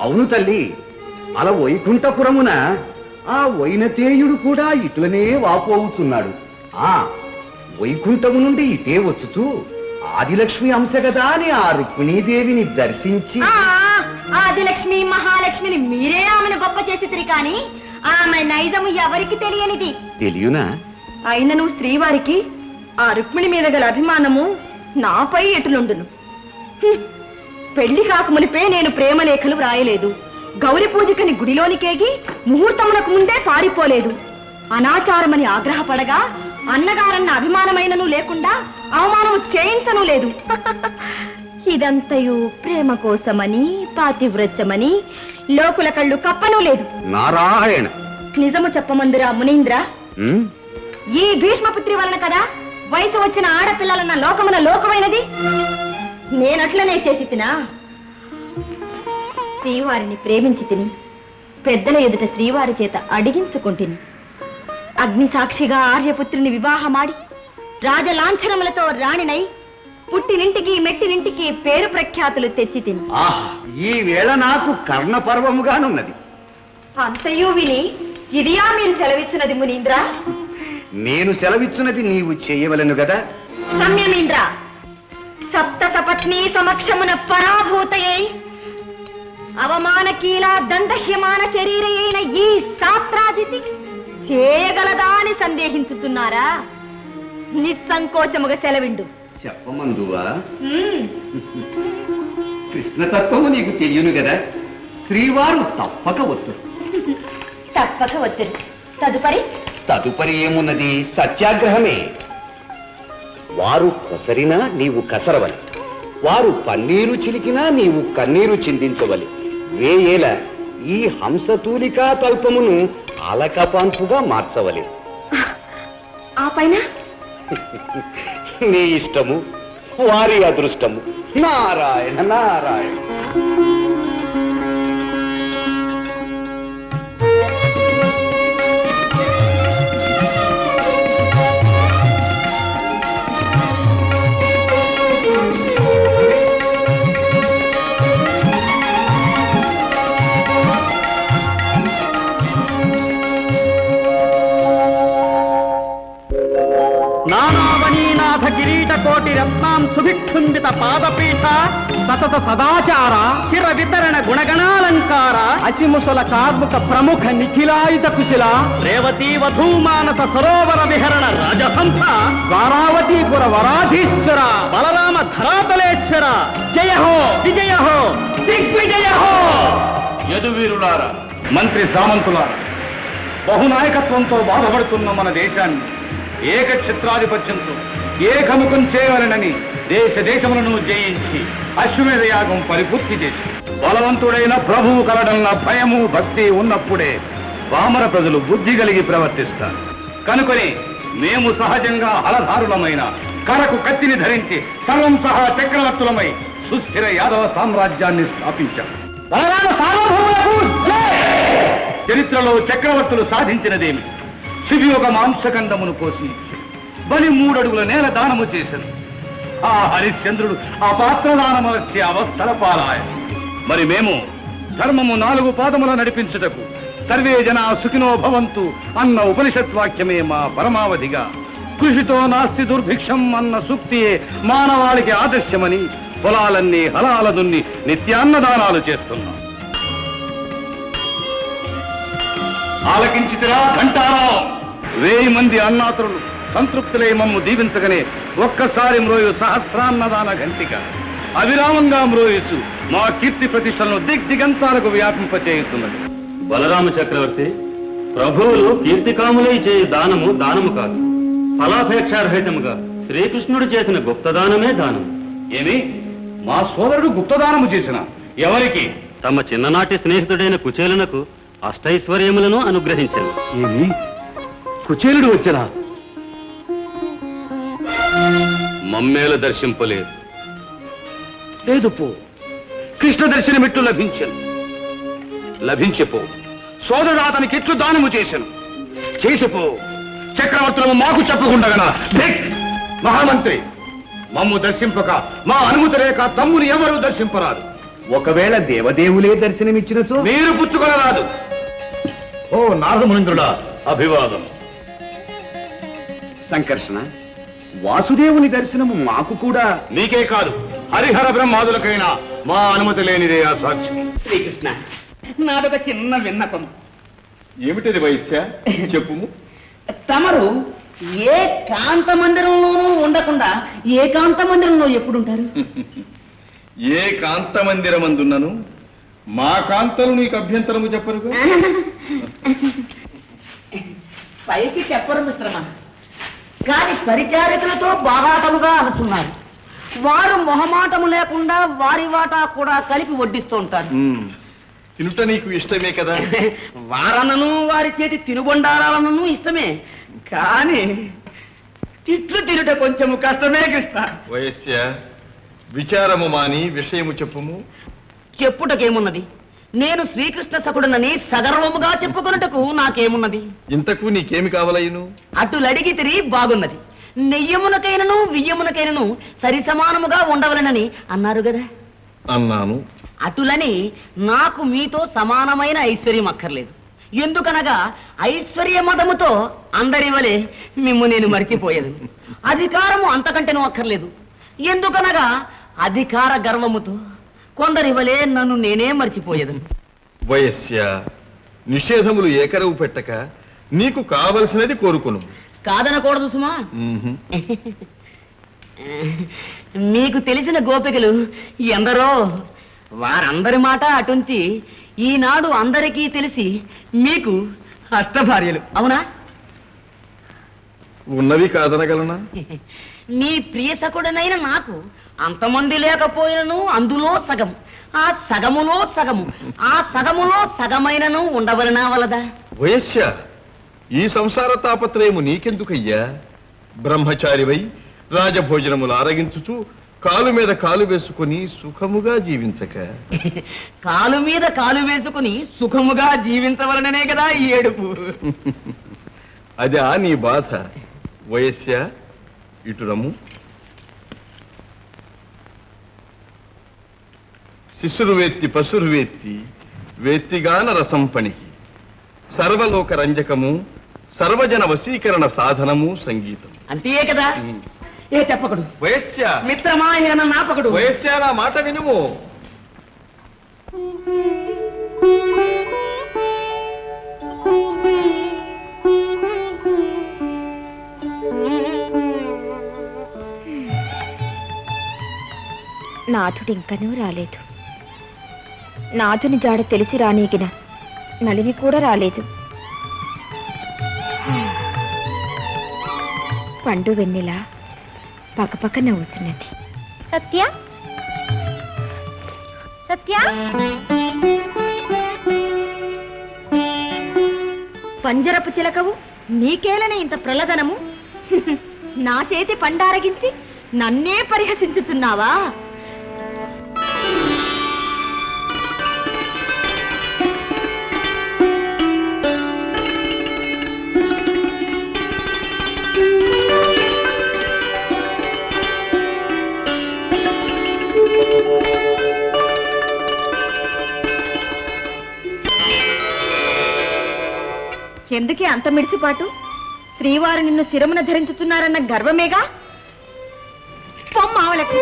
అవును తల్లి. అలా వైకుంఠపురమున ఆ వైనతేయుడు కూడా ఇట్లనే వాపోవుతున్నాడు ఆ వైకుంఠము నుండి ఇటే వచ్చుచూ ఆదిలక్ష్మి అంశ కదా అని ఆ రుక్మిణీదేవిని దర్శించి ఆదిలక్ష్మి మహాలక్ష్మిని మీరే ఆమెను గొప్ప చేసితిరి కాని ఆమె నైజము ఎవరికి తెలియనిది? తెలియనా? అయినను శ్రీవారికి ఆ రుక్మిణి మీద గల అభిమానము నాపై ఎటులుండును. పెళ్ళి కాకమునిపే నేను ప్రేమలేఖలు వ్రాయలేదు. గౌరి పూజకని గుడిలోనికేగి ముహూర్తమునకు ముందే పారిపోలేదు. అనాచారమని ఆగ్రహపడగా అన్నగారన్న అభిమానమైనను లేకుండా అవమానము చేయించను లేదు. ఇదంతయు ప్రేమ కోసమని పాతివ్రత్యమని లోకుల కళ్ళు కప్పను లేదు. నారాయణ! నిజము చెప్పమందురా మునీంద్ర. ఈ భీష్మపుత్రి వలన కదా వయసు వచ్చిన ఆడపిల్లలన్న లోకమున లోకమైనది? నేనట్లనే చేసి తినా? శ్రీవారిని ప్రేమించి తిని పెద్దల ఎదుట శ్రీవారి చేత అడిగించుకుంటుని అగ్ని సాక్షిగా ఆర్యపుత్రుని వివాహమాడి రాజలాంఛనములతో రాణినై పుట్టినింటికి మెట్టినింటికి పేరు ప్రఖ్యాతులు తెచ్చి తిని. ఈ వేళ నాకు కర్ణ పర్వముగానున్నది అంతయు విని ఇదియా మీరు సెలవిచ్చినది మునీంద్ర? నేను సెలవిచ్చున్నది నీవు చేయవలను గదా? సంయమీంద్ర సప్త సపత్ని సమక్షమున పరాభూతయై అవమానకీల దందహ్యమాన శరీరయైన ఈ శాస్త్రాజితి చేయగలదా అని సందేహించుతున్నారా? నిస్సంకోచముగా సెలవిండు. చెప్పమందువా? కృష్ణతత్వము నీకు తెలియను కదా శ్రీవారు తప్పక వద్దు తప్పక వచ్చరు తదుపరి? తదుపరి ఏమున్నది? సత్యాగ్రహమే. వారు కొసరినా నీవు కసరవలి. వారు పన్నీరు చిలికినా నీవు కన్నీరు చిందించవలి. వేయేల ఈ హంసతూలికా తల్పమును అలకపాన్పుగా మార్చవలి. ఆ పైన? నీ ఇష్టము వారి అదృష్టము. నారాయణ నారాయణ. నానావనీనాథ కిరీట కోటి రత్నాం సుభిక్షుంబిత పాదపీఠ సతత సదాచార చిర వితరణ గుణగణాలంకార అసిముసల కార్ముక ప్రముఖ నిఖిలాయుత కుశిల రేవతీ వధూమానస సరోవర విహరణ రాజహంస ద్వారావతీపుర వరాధీశ్వర బలరామ ధరాతలేశ్వర జయ హో విజయ హో దిగ్విజయ హో! యదువీరులారా మంత్రి సామంతులారా బహునాయకత్వంతో బాధపడుతున్న మన దేశాన్ని ఏకఛత్రాధిపత్యంతో ఏకముఖం చేయవలనని దేశ దేశములను జయించి అశ్వమేధ యాగం పరిపూర్తి చేసి. బలవంతుడైన ప్రభువు కలడన్న భయము భక్తి ఉన్నప్పుడే వామర ప్రజలు బుద్ధి కలిగి ప్రవర్తిస్తారు. కనుకొని మేము సహజంగా హలధారులమైన కరకు కత్తిని ధరించి సర్వం సహా చక్రవర్తులమై సుస్థిర యాదవ సామ్రాజ్యాన్ని స్థాపించాం. చరిత్రలో చక్రవర్తులు సాధించినదేమి? శివియొక మాంసఖండమును కోసి బలి మూడడుగుల నేల దానము చేశాను. ఆ హరిశ్చంద్రుడు ఆ పాత్ర వచ్చే అవస్థల పాలాయ మరి మేము ధర్మము నాలుగు పాదముల నడిపించుటకు సర్వే జన సుఖినో భవంతు అన్న ఉపనిషత్ వాక్యమే మా పరమావధిగా. కృషితో నాస్తి దుర్భిక్షం అన్న సూక్తియే మానవాళికి ఆదర్శమని పొలాలన్నీ హలాల దున్ని నిత్యాన్నదానాలు చేస్తున్నాం. ఆలకించితిరా ఘంటారా వేయి మంది అన్నాతులు సంతృప్తులై మమ్ము దీవించగనే ఒక్కసారి మ్రోయు సహస్రాన్నదాన ఘంటిక. అవిరామంగా మ్రోయిచు మా కీర్తి ప్రతిష్టలను దిగ్దిగంతాలకు వ్యాపింపచేయుతున్నది. బలరామ చక్రవర్తి ప్రభువులు కీర్తికాములై చేయి దానము దానము కాదు. ఫలాపేక్షారహితముగా శ్రీకృష్ణుడు చేసిన గుప్తదానమే దానం. ఏమి? మా సోదరుడు గుప్తదానము చేసిన ఎవరికి? తమ చిన్ననాటి స్నేహితుడైన కుచేలునకు అష్టైశ్వర్యములను అనుగ్రహించాను. ఏమి? కుచేలుడు వచ్చరా మమ్మేల దర్శింపలేదు. లేదు పో. కృష్ణ దర్శనమిట్లు లభించను. లభించిపో సోదరుడు అతనికి ఎట్లు దానము చేశాను చేసిపో చక్రవర్తులము మాకు చెప్పకుండా మహామంత్రి మమ్ము దర్శింపక మా అనుమతి లేక తమ్ముని ఎవరు దర్శింపరాదు? ఒకవేళ దేవదేవులే దర్శనమిచ్చినచో? మీరు పుచ్చుకొనరాదు. ఓ నారదమునింద్రుడా అభివాదం. సంకర్షణ వాసుదేవుని దర్శనము మాకు కూడా. నీకే కాదు హరిహర బ్రహ్మాదులకైనా మా అనుమతి లేనిదే ఆ సాక్ష్యం శ్రీకృష్ణ నాదొక చిన్న విన్నపం ఏమిటిది వైశ్య? చెప్పుము. తమరు ఏ కాంత మందిరంలోనూ ఉండకుండా ఏ కాంత మందిరంలో ఎప్పుడుంటారు? ఏ కాంత మందిరమందున్నను? మా కాంతలు నీకు అభ్యంతరము చెప్పరుగా? పైకి చెప్పరు మిత్రమా? కాని పరిచారికులతో బాహాటముగా అనుతున్నారు వారు మొహమాటము లేకుండా వారి వాటా కూడా కలిపి వడ్డిస్తూ ఉంటారు. తినుట నీకు ఇష్టమే కదా? వారనను వారి చేతి తినుబండారాలనను ఇష్టమే. కానీ తిట్లు తినుట కొంచెము కష్టమే కృష్ణ. వయస్య విచారము మాని విషయము చెప్పుము? చెప్పుటకేమున్నది? నేను శ్రీకృష్ణ సకుడునని సగర్వముగా చెప్పుకొనుటకు నాకేమున్నది? ఇంతకు నీకేమి కావలయ్యును అటులడిగి తిరిగి బాగున్నది. నెయ్యమునకైనను వియ్యమునకైనను సరి సమానముగా ఉండవలనని అన్నారు కదా అన్నాను. అటులని నాకు మీతో సమానమైన ఐశ్వర్యం అక్కర్లేదు. ఎందుకనగా ఐశ్వర్య మదముతో అందరి వలె మిమ్ము నేను మర్చిపోయేది. అధికారము అంతకంటేనూ అక్కర్లేదు. ఎందుకనగా అధికార గర్వముతో కొందరి వలె నన్ను నేనే మర్చిపోయేది. వయస్య నిషేధములు ఏకరవు పెట్టక నీకు కావలసినది కోరుకును. కాదనకూడదు సుమా. మీకు తెలిసిన గోపికలు ఎందరో వారందరి మాట అటుంచి ఈనాడు అందరికీ తెలిసి మీకు అష్టభార్యలు. అవునా? ఉన్నవి కాదనగలనా? నీ ప్రియసకుడనైన నాకు అంతమంది లేకపోయినను అందులో సగం ఆ సగములో సగము ఆ సగములో సగమైనను ఉండవలనా వలదా? వయస్య ఈ సంసార తాపత్రయము నీకెందుకయ్యా? బ్రహ్మచారివై రాజభోజనములు ఆరగించుచు కాలు మీద కాలు వేసుకుని సుఖముగా జీవించక. కాలు మీద కాలు వేసుకుని సుఖముగా జీవించవలననే కదా ఈ ఏడుపు. అదా నీ బాధ. వయస్య ఇటురము శిశురు వేత్తి పసురు వేత్తి వేత్తిగాన రసం పనికి సర్వలోక రంజకము సర్వజన వశీకరణ సాధనము సంగీతం అంతే కదా? ఏ చెప్పకడు వయస్య మిత్రమా ఏన నాపకడు? వయస్య నా మాట వినుము. నాథుడు ఇంకనూ రాలేదు. నాథుని జాడ తెలిసి రానీగిన నలిని కూడా రాలేదు. పండు వెన్నెల పక్కపక్క నవ్వుతున్నది సత్య? సత్య? పంజరపు చిలకవు నీకేలనే ఇంత ప్రలదనము? నా చేతి పండారగించి నన్నే పరిహసించుతున్నావా? ఎందుకే అంత మిడిసిపాటు? శ్రీవారు నిన్ను శిరమున ధరించుతున్నారన్న గర్వమేగా? పొమ్మావలకు